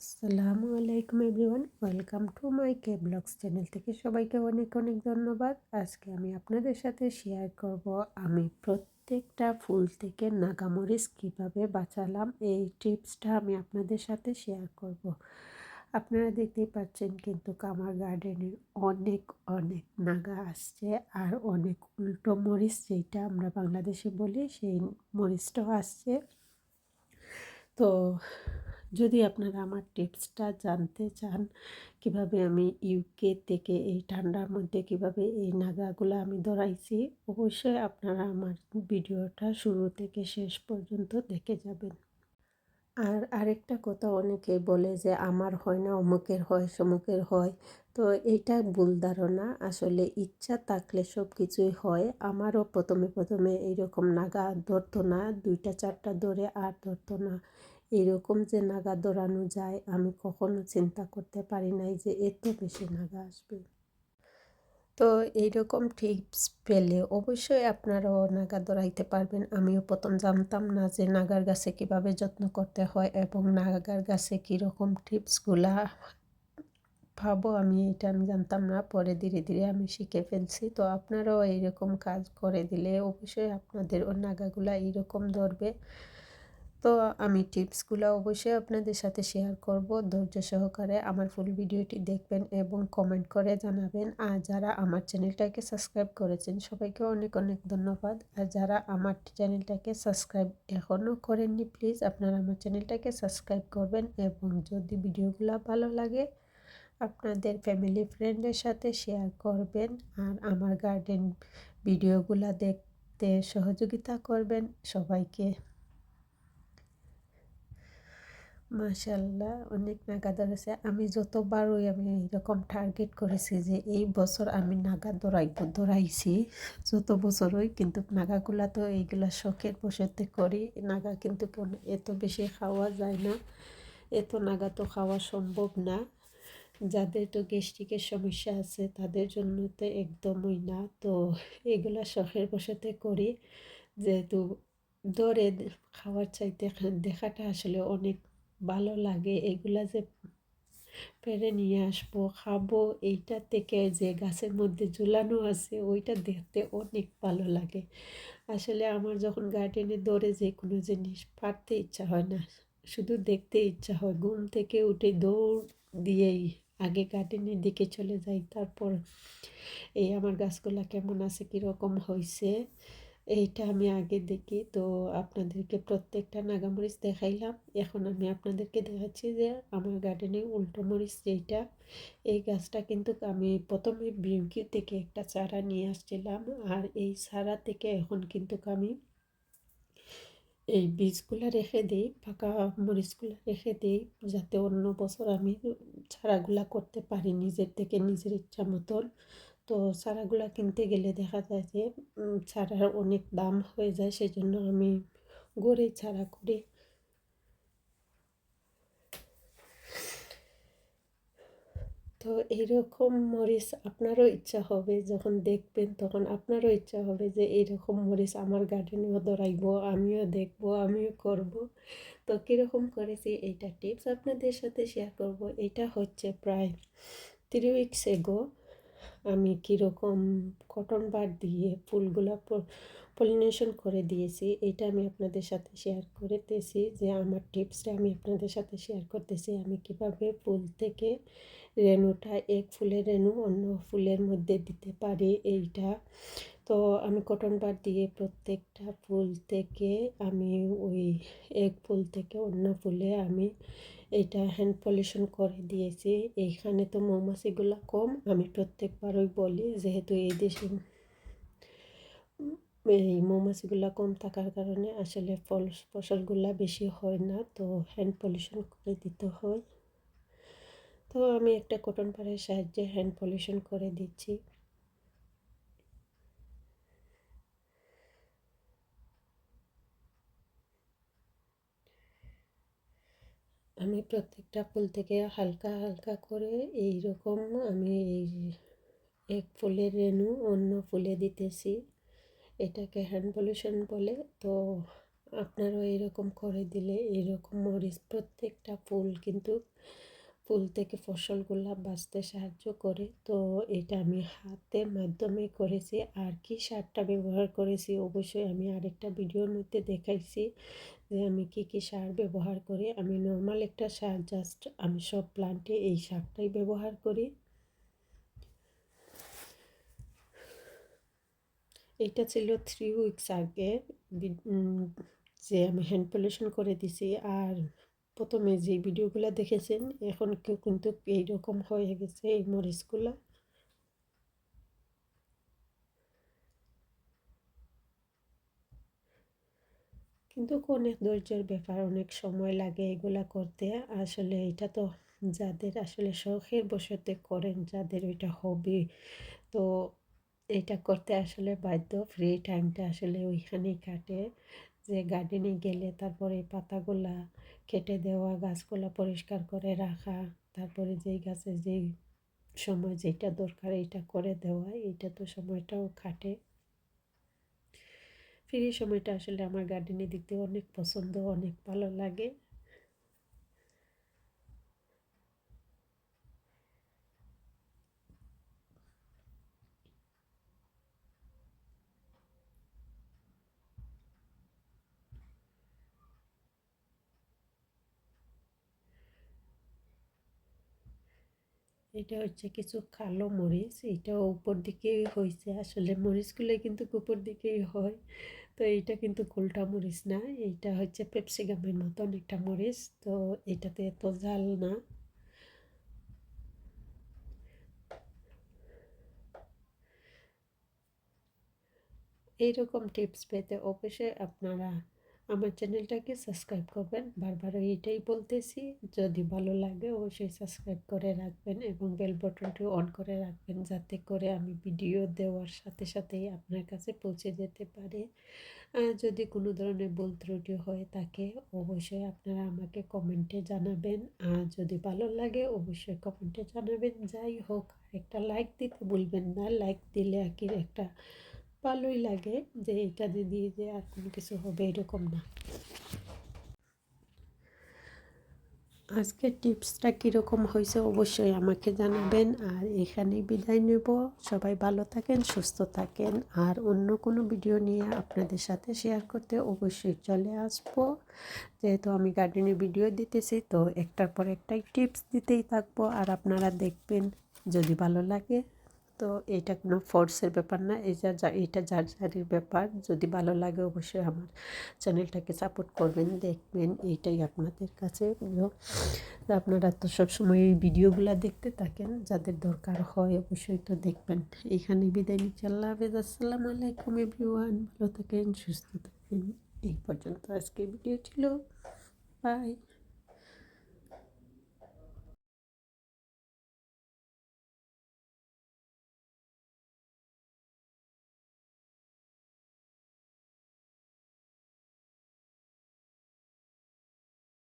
আসসালামু আলাইকুম everyone, welcome to my K blogs channel থেকে সবাইকে অনেক অনেক ধন্যবাদ। আজকে আমি আপনাদের সাথে শেয়ার করব আমি প্রত্যেকটা ফুল থেকে নাগামরিচ কীভাবে বাঁচালাম, এই টিপসটা আমি আপনাদের সাথে শেয়ার করব। আপনারা দেখতেই পাচ্ছেন কিন্তু আমার গার্ডেনে অনেক অনেক নাগা আসছে আর অনেক উল্টো মরিচ যেটা আমরা বাংলাদেশে বলি সেই মরিচটাও আসছে। তো যদি আপনারা আমার টিপসটা জানতে চান, কীভাবে আমি ইউকে থেকে এই ঠান্ডার মধ্যে কীভাবে এই নাগাগুলো আমি ধরাইছি, অবশ্যই আপনারা আমার ভিডিওটা শুরু থেকে শেষ পর্যন্ত দেখে যাবেন। আর আরেকটা কথা অনেকে বলে যে, আমার হয় না, অমুকের হয়, সমুকের হয়। তো এইটা ভুল ধারণা। আসলে ইচ্ছা থাকলে সব কিছুই হয়। আমারও প্রথমে প্রথমে এইরকম নাগা ধরতো না। দুইটা, চারটা ধরে আর ধরতো না। এরকম যে নাগা দৌড়ানো যায়, আমি কখনো চিন্তা করতে পারি নাই যে এত বেশি নাগা আসবে। তো এইরকম টিপস পেলে অবশ্যই আপনারাও নাগা দৌড়াইতে পারবেন। আমিও প্রথম জানতাম না যে নাগার গাছে কীভাবে যত্ন করতে হয় এবং নাগার গাছে কীরকম টিপসগুলা পাবো আমি এটা আমি জানতাম না, পরে ধীরে ধীরে আমি শিখে ফেলছি। তো আপনারাও এইরকম কাজ করে দিলে অবশ্যই আপনাদের ও নাগাগুলা এইরকম ধরবে। তো আমি টিপসগুলো অবশ্যই আপনাদের সাথে শেয়ার করব। ধৈর্য সহকারে আমার ফুল ভিডিওটি দেখবেন এবং কমেন্ট করে জানাবেন। আর যারা আমার চ্যানেলটাকে সাবস্ক্রাইব করেছেন, সবাইকে অনেক অনেক ধন্যবাদ। আর যারা আমার চ্যানেলটাকে সাবস্ক্রাইব এখনও করেননি প্লিজ আপনারা আমার চ্যানেলটাকে সাবস্ক্রাইব করবেন এবং যদি ভিডিওগুলো ভালো লাগে, আপনাদের ফ্যামিলি ফ্রেন্ডের সাথে শেয়ার করবেন। আর আমার গার্ডেন ভিডিওগুলো দেখতে সহযোগিতা করবেন। সবাইকে মাশাল্লাহ অনেক নাগা ধরেছে আমি যতবারই আমি এরকম টার্গেট করেছি যে এই বছর আমি নাগা দৌড়াইব দৌড়াইছি, যত বছরই, কিন্তু নাগাগুলা তো এইগুলা শখের বসেতে করি। নাগা কিন্তু এত বেশি খাওয়া যায় না। এত নাগা তো খাওয়া সম্ভব না। যাদের তো গ্যাস্ট্রিকের সমস্যা আছে, তাদের জন্য তো একদমই না। তো এগুলা শখের বসেতে করি। যেহেতু দরে খাওয়ার চাইতে দেখাটা আসলে অনেক ভালো লাগে, এগুলা যে পেরে নিয়ে আসব, খাব, এইটা থেকে যে গাছের মধ্যে ঝুলানো আছে, ওইটা দেখতে অনেক ভালো লাগে। আসলে আমার যখন গার্ডেনে দৌড়ে যে কোনো জিনিস পারতে ইচ্ছা হয় না, শুধু দেখতে ইচ্ছা হয়। ঘুম থেকে উঠে দৌড় দিয়েই আগে গার্ডেনের দিকে চলে যাই, তারপর, এই আমার গাছগুলা কেমন আছে, কীরকম হয়েছে এইটা আমি আগে দেখি। তো আপনাদেরকে প্রত্যেকটা নাগামরিচ দেখাইলাম। এখন আমি আপনাদেরকে দেখাচ্ছি যে আমার গার্ডেনে উল্টো মরিচ যেইটা, এই গাছটা কিন্তু আমি প্রথমে বিউকি থেকে একটা চারা নিয়ে আসছিলাম। আর এই চারা থেকে এখন কিন্তু আমি এই বীজগুলো রেখে দিই ফাঁকা মরিচগুলো রেখে দিই, যাতে অন্য বছর আমি চারাগুলা করতে পারি নিজের থেকে নিজের ইচ্ছা মতন। তো চারাগুলো কিনতে গেলে দেখা যায় যে চারার অনেক দাম হয়ে যায় সেই জন্য আমি গড়ে চারা করি। তো এইরকম মরিচ আপনারও ইচ্ছা হবে যখন দেখবেন, তখন আপনারও ইচ্ছা হবে যে, এইরকম মরিচ আমার গার্ডেনেও দৌড়াইব আমিও দেখব, আমিও করব। তো কীরকম করেছি এইটা টিপস আপনাদের সাথে শেয়ার করব। এটা হচ্ছে প্রায় থ্রি উইকস এগো আমি কীরকম কটন বার দিয়ে ফুলগুলো পলিনেশন করে দিয়েছি, এটা আমি আপনাদের সাথে শেয়ার করতেছি, যে আমার টিপসটা আমি আপনাদের সাথে শেয়ার করতেছি, আমি কীভাবে ফুল থেকে রেণুটা, এক ফুলের রেণু অন্য ফুলের মধ্যে দিতে পারি, এইটা তো আমি কটন বার দিয়ে প্রত্যেকটা ফুল থেকে আমি ওই এক ফুল থেকে অন্য ফুলে আমি এটা হ্যান্ড পলিউশন করে দিয়েছি। এইখানে তো মৌমাছিগুলো কম, আমি প্রত্যেকবারই বলি যেহেতু এই দেশে এই মৌমাছিগুলো কম থাকার কারণে আসলে ফল, ফসলগুলা বেশি হয় না, তো হ্যান্ড পলিউশন করে দিতে হয়। তো আমি একটা কটন পাড়ের সাহায্যে হ্যান্ড পলিউশন করে দিচ্ছি। আমি প্রত্যেকটা ফুল থেকে হালকা হালকা করে এই রকম আমি এই এক ফুলের রেণু অন্য ফুলে দিতেছি। এটাকে হ্যান্ড পলিউশন বলে। তো আপনারাও এরকম করে দিলে এরকম মরিচ প্রত্যেকটা ফুল কিন্তু ফুল থেকে ফসলগুলো বাঁচতে সাহায্য করে। তো এটা আমি হাতের মাধ্যমে করেছি। আর কি সারটা ব্যবহার করেছি অবশ্যই আমি আরেকটা ভিডিওর মধ্যে দেখাইছি যে আমি কি কি সার ব্যবহার করি। আমি নর্মাল একটা সার জাস্ট আমি সব প্লান্টে এই সারটাই ব্যবহার করি। এটা ছিল থ্রি উইকস আগে। যে আমি হ্যান্ড পলিউশন করে দিছি। আর প্রথমে যে ভিডিওগুলো দেখেছেন, এখন কিন্তু এইরকম হয়ে গেছে এই মরিচগুলো। কিন্তু অনেক ধৈর্যের ব্যাপার, অনেক সময় লাগে এগুলা করতে। আসলে এটা তো যাদের আসলে শখের বসতে করেন, যাদের ওইটা হবি তো এটা করতে আসলে বাধ্য। ফ্রি টাইমটা আসলে ওইখানেই কাটে। যে গার্ডেনে গেলে তারপরে পাতাগুলা কেটে দেওয়া, গাছগুলা পরিষ্কার করে রাখা, তারপরে যেই গাছে যেই সময় যেটা দরকার এটা করে দেওয়া এটা তো সময়টাও খাটে। ফ্রি সময়টা আসলে আমার গার্ডেনে দিতে অনেক পছন্দ, অনেক ভালো লাগে। এটা হচ্ছে কিছু কালো মরিচ এটা উপর দিকেই হয়েছে আসলে মরিচগুলো কিন্তু উপর দিকেই হয়। তো এইটা কিন্তু গোলটা মরিচ না, এইটা হচ্ছে পেপসিগামের মতন একটা মরিচ, তো এটাতে এত জাল না। এইরকম টিপস পেতে অবশ্যই আপনারা আমার চ্যানেলটাকে সাবস্ক্রাইব করবেন। বারবার এইটাই বলতেছি, যদি ভালো লাগে অবশ্যই সাবস্ক্রাইব করে রাখবেন এবং বেল বটনটি অন করে রাখবেন যাতে করে আমি ভিডিও দেওয়ার সাথে সাথেই আপনার কাছে পৌঁছে যেতে পারে। যদি কোনো ধরনের ভুল ত্রুটি হয়ে থাকে, অবশ্যই আপনারা আমাকে কমেন্টে জানাবেন। আর যদি ভালো লাগে, অবশ্যই কমেন্টে জানাবেন। যাই হোক একটা লাইক দিতে ভুলবেন না। লাইক দিলে আর কি একটা ভালোই লাগে যে এটা দিয়ে যে আর কোনো কিছু হবে এরকম না। আজকের টিপসটা কীরকম হয়েছে অবশ্যই আমাকে জানাবেন। আর এখানেই বিদায় নেব। সবাই ভালো থাকেন, সুস্থ থাকেন। আর অন্য কোনো ভিডিও নিয়ে আপনাদের সাথে শেয়ার করতে অবশ্যই চলে আসব। যেহেতু আমি গার্ডেনের ভিডিও দিতেছি, তো একটার পর একটাই টিপস দিতেই থাকব। আর আপনারা দেখবেন যদি ভালো লাগে। তো এটা কোনো ফোর্সের ব্যাপার না। এই যা এটা যার যারির ব্যাপার। যদি ভালো লাগে অবশ্যই আমার চ্যানেলটাকে সাপোর্ট করবেন, দেখবেন। এইটাই আপনাদের কাছে আপনারা তো সবসময় এই ভিডিওগুলো দেখতে থাকেন। যাদের দরকার হয় অবশ্যই তো দেখবেন। এখানে বিদায় নিচ্ছি। আল্লাহ হাফেজ। আসসালামু আলাইকুম এভরিওয়ান ভালো থাকেন, সুস্থ থাকেন। এই পর্যন্ত আজকে ভিডিও ছিল। বাই